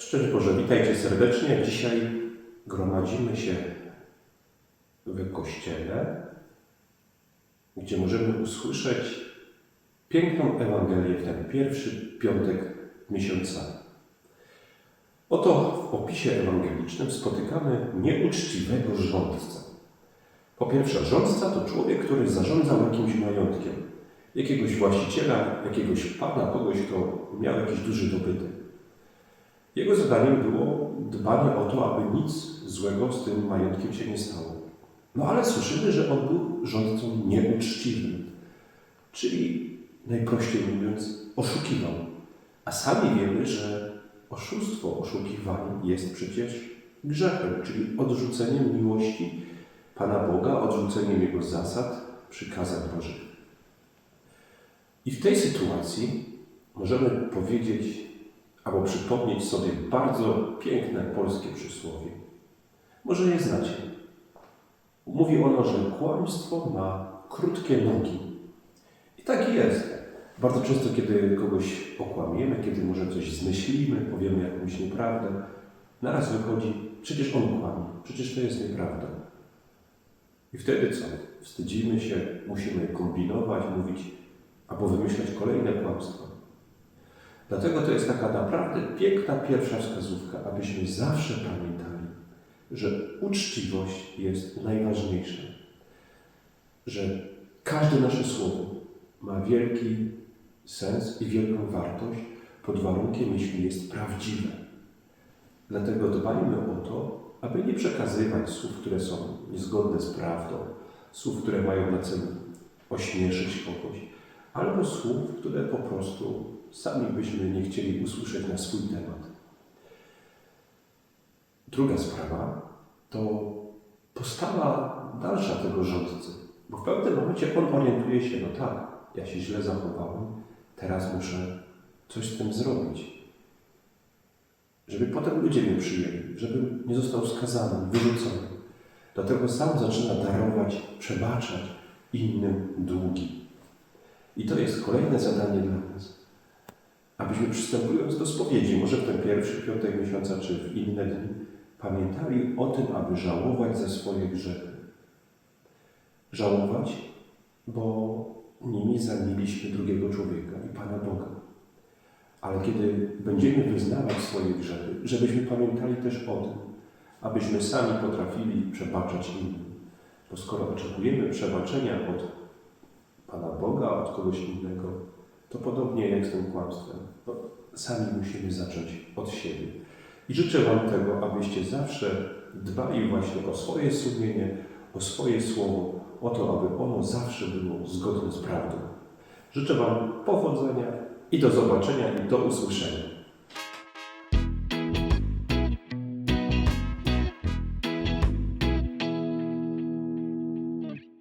Szczęść Boże, witajcie serdecznie. Dzisiaj gromadzimy się w kościele, gdzie możemy usłyszeć piękną Ewangelię w ten pierwszy piątek miesiąca. Oto w opisie ewangelicznym spotykamy nieuczciwego rządcę. Po pierwsze, rządca to człowiek, który zarządzał jakimś majątkiem, jakiegoś właściciela, jakiegoś pana, kogoś, kto miał jakiś duży dobytek. Jego zadaniem było dbanie o to, aby nic złego z tym majątkiem się nie stało. No ale słyszymy, że on był rządcą nieuczciwym, czyli najprościej mówiąc, oszukiwał. A sami wiemy, że oszustwo, oszukiwanie jest przecież grzechem, czyli odrzuceniem miłości Pana Boga, odrzuceniem Jego zasad, przykazań Bożych. I w tej sytuacji możemy powiedzieć, albo przypomnieć sobie bardzo piękne polskie przysłowie. Może je znacie. Mówi ono, że kłamstwo ma krótkie nogi. I tak jest. Bardzo często, kiedy kogoś okłamiemy, kiedy może coś zmyślimy, powiemy jakąś nieprawdę, naraz wychodzi, przecież on kłamie, przecież to jest nieprawda. I wtedy co? Wstydzimy się, musimy kombinować, mówić, albo wymyślać kolejne kłamstwa. Dlatego to jest taka naprawdę piękna pierwsza wskazówka, abyśmy zawsze pamiętali, że uczciwość jest najważniejsza. Że każde nasze słowo ma wielki sens i wielką wartość pod warunkiem, jeśli jest prawdziwe. Dlatego dbajmy o to, aby nie przekazywać słów, które są niezgodne z prawdą, słów, które mają na celu ośmieszyć kogoś, albo słów, które po prostu sami byśmy nie chcieli usłyszeć na swój temat. Druga sprawa to postawa dalsza tego rządcy, bo w pewnym momencie on orientuje się, no tak, ja się źle zachowałem, teraz muszę coś z tym zrobić. Żeby potem ludzie mnie przyjęli, żebym nie został skazany, wyrzucony. Dlatego sam zaczyna darować, przebaczać innym długi. I to jest kolejne zadanie dla nas. Abyśmy przystępując do spowiedzi, może w ten pierwszy piątek miesiąca, czy w inne dni, pamiętali o tym, aby żałować za swoje grzechy. Żałować, bo nimi zaniliśmy drugiego człowieka i Pana Boga. Ale kiedy będziemy wyznawać swoje grzechy, żebyśmy pamiętali też o tym, abyśmy sami potrafili przebaczać innym. Bo skoro oczekujemy przebaczenia od Pana Boga, od kogoś innego, to podobnie jak z tym kłamstwem. No, sami musimy zacząć od siebie. I życzę Wam tego, abyście zawsze dbali właśnie o swoje sumienie, o swoje słowo, o to, aby ono zawsze było zgodne z prawdą. Życzę Wam powodzenia i do zobaczenia i do usłyszenia.